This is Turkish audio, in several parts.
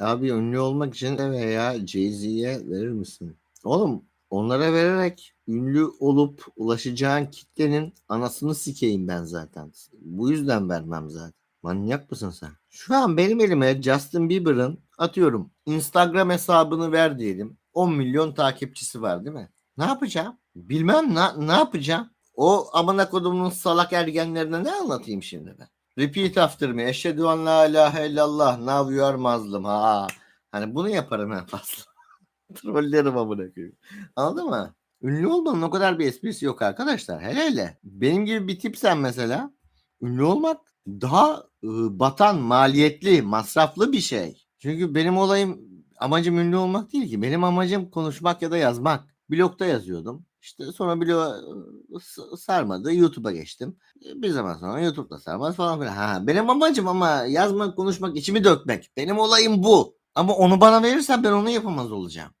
Abi ünlü olmak için de veya Jay-Z'ye verir misin? Oğlum onlara vererek ünlü olup ulaşacağın kitlenin anasını sikeyim ben zaten. Bu yüzden vermem zaten. Manyak mısın sen? Şu an benim elime Justin Bieber'ın atıyorum Instagram hesabını ver diyelim. 10 milyon takipçisi var değil mi? Ne yapacağım? Bilmem ne, ne yapacağım? O amına kodumun salak ergenlerine ne anlatayım şimdi ben? Repeat after me. Eşhedü en la ilahe illallah. Now you are Muslim. Ha. Hani bunu yaparım en fazla. Trollerim amına koyayım. Anladın mı? Ünlü olmanın o kadar bir esprisi yok arkadaşlar. Hele hele. Benim gibi bir tipsen mesela ünlü olmak daha ıı, batan, maliyetli, masraflı bir şey. Çünkü benim olayım amacım ünlü olmak değil ki. Benim amacım konuşmak ya da yazmak. Blogda yazıyordum. İşte sonra blog ıı, sarmadı. YouTube'a geçtim. Bir zaman sonra YouTube'da sarmaz falan filan. Ha, benim amacım ama yazmak, konuşmak, içimi dökmek. Benim olayım bu. Ama onu bana verirsen ben onu yapamaz olacağım.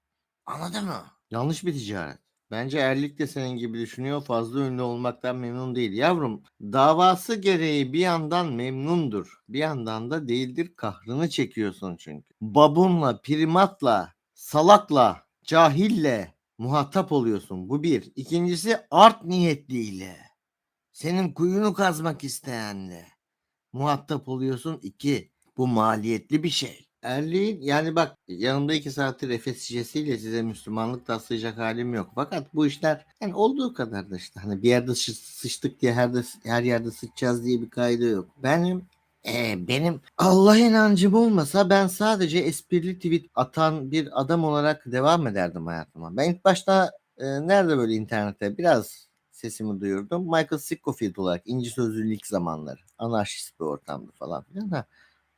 Anladın mı? Yanlış bir ticaret. Bence Erlik de senin gibi düşünüyor. Fazla ünlü olmaktan memnun değil. Yavrum davası gereği bir yandan memnundur. Bir yandan da değildir. Kahrını çekiyorsun çünkü. Babunla, primatla, salakla, cahille muhatap oluyorsun. Bu bir. İkincisi art niyetliyle. Senin kuyunu kazmak isteyenle muhatap oluyorsun. İki. Bu maliyetli bir şey. Erliğin yani bak yanımda iki saattir Efes şişesiyle size Müslümanlık taslayacak halim yok. Fakat bu işler yani olduğu kadar da işte hani bir yerde sıçtık diye her, de, her yerde sıçacağız diye bir kaydı yok. Benim e, benim Allah inancım olmasa ben sadece esprili tweet atan bir adam olarak devam ederdim hayatıma. Ben ilk başta e, nerede böyle internette biraz sesimi duyurdum. Michael Scofield olarak İnci Sözlüğü ilk zamanları. Anarşist bir ortamda falan filan. Ha.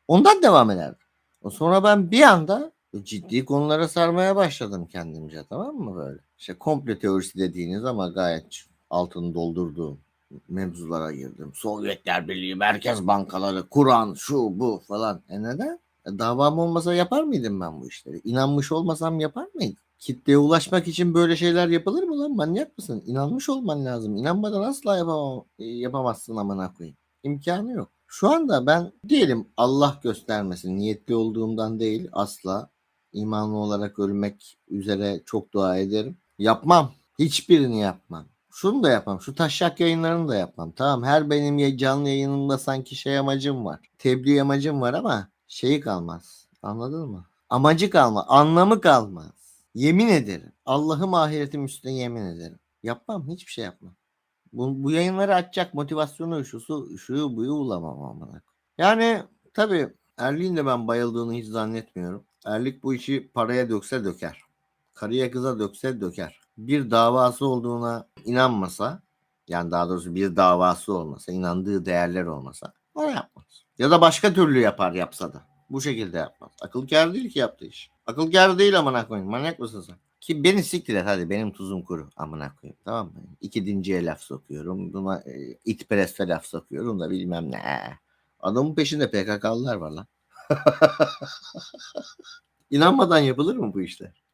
Ondan devam ederdim. O Sonra ben bir anda ciddi konulara sarmaya başladım kendimce tamam mı böyle? İşte komple teorisi dediğiniz ama gayet altını doldurduğum mevzulara girdim. Sovyetler Birliği, Merkez Bankaları, Kur'an, şu bu falan. E neden? E davam olmasa yapar mıydım ben bu işleri? İnanmış olmasam yapar mıydım? Kitleye ulaşmak için böyle şeyler yapılır mı lan? Manyak mısın? İnanmış olman lazım. İnanmadan asla yapamam, e, yapamazsın amına koyayım. İmkanı yok. Şu anda ben diyelim Allah göstermesin niyetli olduğumdan değil asla imanlı olarak ölmek üzere çok dua ederim. Yapmam. Hiçbirini yapmam. Şunu da yapmam. Şu taşak yayınlarını da yapmam. Tamam her benim canlı yayınımda sanki şey amacım var. Tebliğ amacım var ama şeyi kalmaz. Anladın mı? Amacı kalmaz. Anlamı kalmaz. Yemin ederim. Allah'ım ahiretim üstüne yemin ederim. Yapmam. Hiçbir şey yapmam. Bu, bu yayınları açacak motivasyonu şusu şuyu buyu bulamam amına. Yani tabii Erlik'in de ben bayıldığını hiç zannetmiyorum. Erlik bu işi paraya dökse döker. Karıya kıza dökse döker. Bir davası olduğuna inanmasa yani daha doğrusu bir davası olmasa, inandığı değerler olmasa o yapmaz. Ya da başka türlü yapar yapsa da. Bu şekilde yapmaz. Akıl kâr değil ki yaptığı iş. Akıl kâr değil amına koyayım. Manyak mısın sen? Ki beni siktir et hadi benim tuzum kuru amına koyayım tamam mı? İki dinciye laf sokuyorum. Buna e, itpereste laf sokuyorum da bilmem ne. Adamın peşinde PKK'lılar var lan. İnanmadan yapılır mı bu işler?